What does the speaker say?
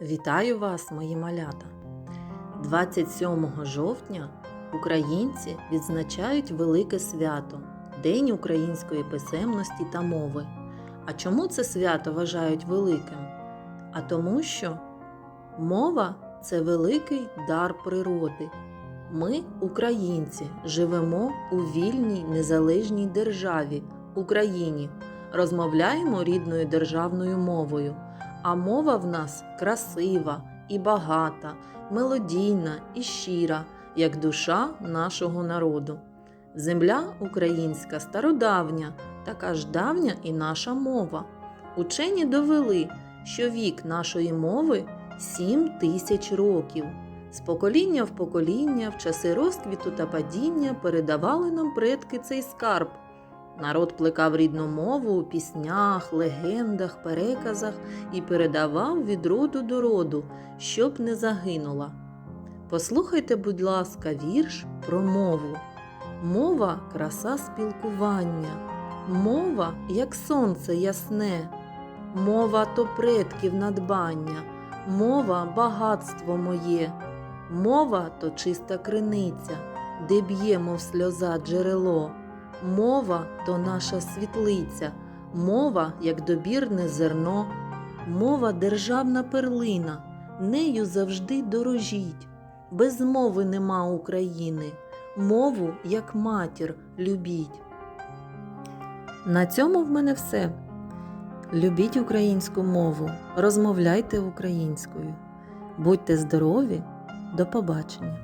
Вітаю вас, мої малята! 27 жовтня українці відзначають велике свято День української писемності та мови. А чому це свято вважають великим? А тому, що мова це великий дар природи. Ми, українці, живемо у вільній незалежній державі Україні, розмовляємо рідною державною мовою. А мова в нас красива і багата, мелодійна і щира, як душа нашого народу. Земля українська стародавня, така ж давня і наша мова. Учені довели, що вік нашої мови 7 тисяч років. З покоління в покоління, в часи розквіту та падіння передавали нам предки цей скарб. Народ плекав рідну мову у піснях, легендах, переказах і передавав від роду до роду, щоб не загинула. Послухайте, будь ласка, вірш про мову. Мова краса спілкування, мова, як сонце ясне, мова то предків надбання, мова багатство моє, мова то чиста криниця, де б'є, мов сльоза джерело. Мова то наша світлиця, мова як добірне зерно, мова державна перлина, нею завжди дорожіть. Без мови нема України, мову як матір любіть. На цьому в мене все. Любіть українську мову, розмовляйте українською. Будьте здорові, до побачення!